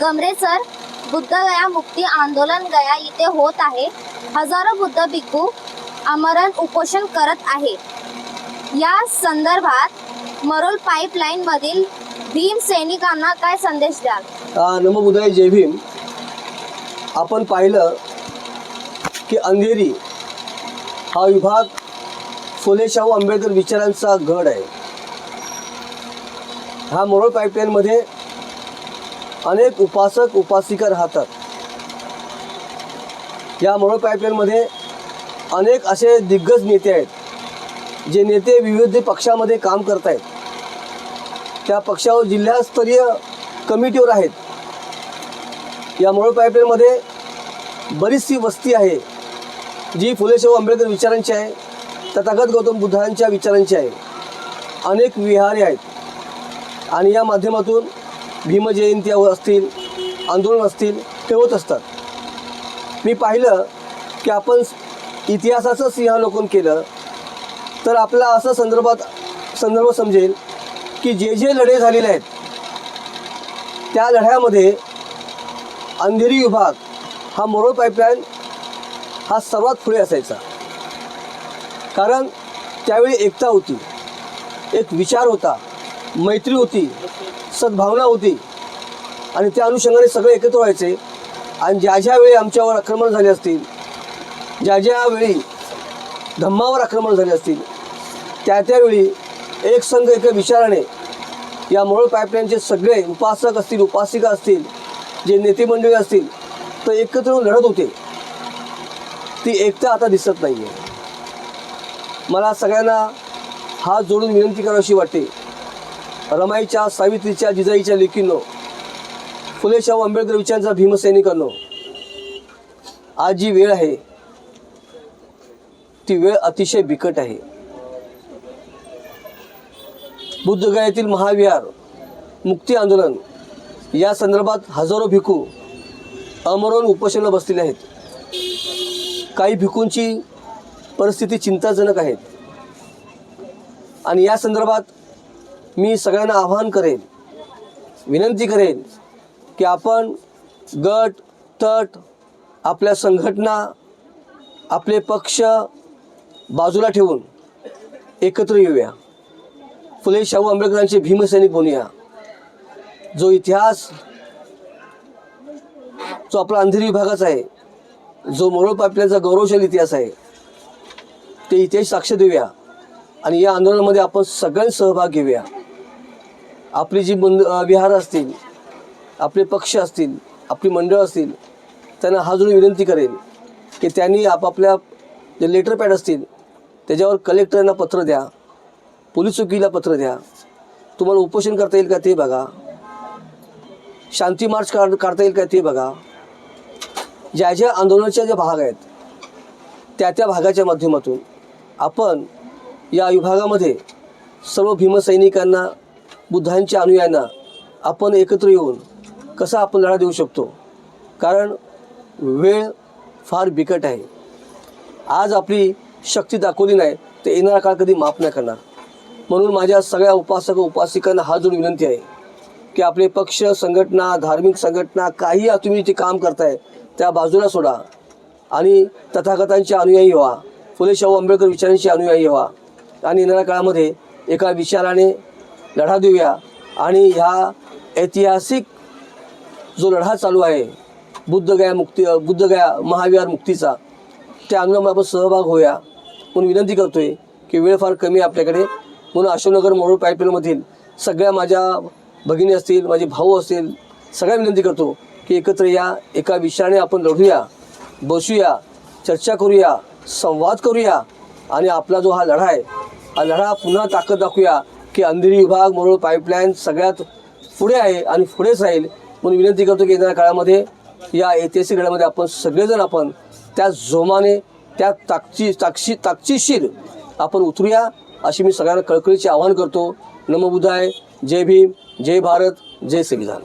Gamre sir Buddha गया मुक्ती आंदोलन गया इथे होत आहे. हजारो बुद्ध भिक्खू आमरण उपोषण करत आहे. या संदर्भात मरोल पाईपलाईन मधील भीम सैनिकांना काय संदेश द्याल? अ, जय भीम. आपण पाहिलं की अंधेरी हा विभाग फुले शाहू आंबेडकर विचारांचा गड आहे. हा मोरोळ पाईपलाईनमध्ये अनेक उपासक उपासिका राहतात. या मोरोळ पाईपलाईनमध्ये अनेक असे दिग्गज नेते आहेत जे नेते विविध पक्षामध्ये काम करत आहेत त्या पक्षावर जिल्हास्तरीय कमिटीवर आहेत. या मळ पाईपलाईनमध्ये बरीचशी वस्ती आहे जी फुलेशाहू आंबेडकर विचारांची आहे तथागत गौतम बुद्धांच्या विचारांची आहे. अनेक विहारे आहेत. आणि या माध्यमातून भीमजयंती असतील आंदोलन असतील ते होत असतात. मी पाहिलं की आपण इतिहासाचं सिंहालोकन केलं तर आपला असं संदर्भात संदर्भ समजेल की जे जे लढे झालेले आहेत त्या लढ्यामध्ये अंधेरी विभाग हा मोरोळ पाईपलाईन हा सर्वात पुढे असायचा. कारण त्यावेळी एकता होती एक विचार होता मैत्री होती सद्भावना होती. आणि त्या अनुषंगाने सगळे एकत्र व्हायचे. आणि ज्या ज्या वेळी आमच्यावर आक्रमण झाले असतील ज्या ज्या वेळी धम्मावर आक्रमण झाले असतील त्या त्यावेळी एक संघ एका विचाराने या मोळ पाईपलाईनचे सगळे उपासक असतील उपासिका असतील जे नेते मंडळी असतील तर एकत्र येऊन लढत होते. ती एकता आता दिसत नाही आहे मला सगळ्यांना हात जोडून विनंती करावीशी वाटते. रमाईच्या सावित्रीच्या जिजाईच्या लेखींनो फुलेशाहू आंबेडकर विचारांचा भीमसैनिकांनो आज जी वेळ आहे ती वेळ अतिशय बिकट आहे. बुद्धगयातील महाविहार मुक्ती आंदोलन या संदर्भात हजारो भिकू अमरोन उपोषणाला बसलेले आहेत. काही भिकूंची परिस्थिती चिंताजनक आहेत. आणि या संदर्भात मी सगळ्यांना आवाहन करेन विनंती करेन की आपण गट तट आपल्या संघटना आपले पक्ष बाजूला ठेवून एकत्र येऊया. फुले शाहू आंबेडकरांचे भीमसैनिक बनूया. जो इतिहास जो आपला अंधेरी विभागाचा आहे जो मोरोळ पापल्याचा गौरवशाली इतिहास आहे ते इतिहास साक्ष देऊया आणि या आंदोलनामध्ये आपण सगळ्यांनी सहभाग घेऊया. आपली जी मंद विहार असतील आपले पक्ष असतील आपली मंडळं असतील त्यांना हा जोडून विनंती करेन की त्यांनी आपापल्या जे लेटर पॅड असतील त्याच्यावर कलेक्टरांना पत्र द्या पोलीस चौकीला पत्र द्या. तुम्हाला उपोषण करता येईल का ते बघा. शांती मार्च काढ काढता येईल का ते बघा. ज्या ज्या आंदोलनाच्या ज्या भाग आहेत त्या त्या भागाच्या माध्यमातून आपण या विभागामध्ये सर्व भीमसैनिकांना बुद्धांच्या अनुयायांना आपण एकत्र येऊन कसा आपण लढा देऊ शकतो? कारण वेळ फार बिकट आहे. आज आपली शक्ती दाखवली नाही तर येणारा काळ कधी माफ नाही करणार. म्हणून माझ्या सगळ्या उपासक उपासिकांना हा जोड विनंती आहे की आपले पक्ष संघटना धार्मिक संघटना काही तुम्ही जे काम करताय त्या बाजूला सोडा आणि तथागतांचे अनुयायी व्हा. फुले शाहू आंबेडकर विचारांचे अनुयायी व्हा. आणि येणाऱ्या काळामध्ये एका विचाराने लढा देऊया. आणि ह्या ऐतिहासिक जो लढा चालू आहे बुद्धगया मुक्ती बुद्धगया महाविहार मुक्तीचा त्या अंगामध्ये आपण सहभाग होऊया. म्हणून विनंती करतो आहे की वेळ फार कमी आहे आपल्याकडे. म्हणून अशोकनगर मोरोळ पाईपलाईनमधील सगळ्या माझ्या भगिनी असतील माझे भाऊ असतील सगळ्या विनंती करतो की एकत्र या एका विषयाने आपण लढूया बसूया चर्चा करूया संवाद करूया आणि आपला जो हा लढा आहे हा लढा पुन्हा ताकद दाखवूया. की अंधेरी विभाग मोरोळ पाईपलाईन सगळ्यात पुढे आहे आणि पुढेच राहील म्हणून विनंती करतो की येणाऱ्या काळामध्ये या ऐतिहासिक लढ्यामध्ये आपण सगळेजण आपण त्या जोमाने त्या ताकची ताकशी ताकचीशीर आपण उतरूया अशी मी सगळ्यांना कळकळीचे आवाहन करतो. नमो जय भीम. जय भारत. जय संविधान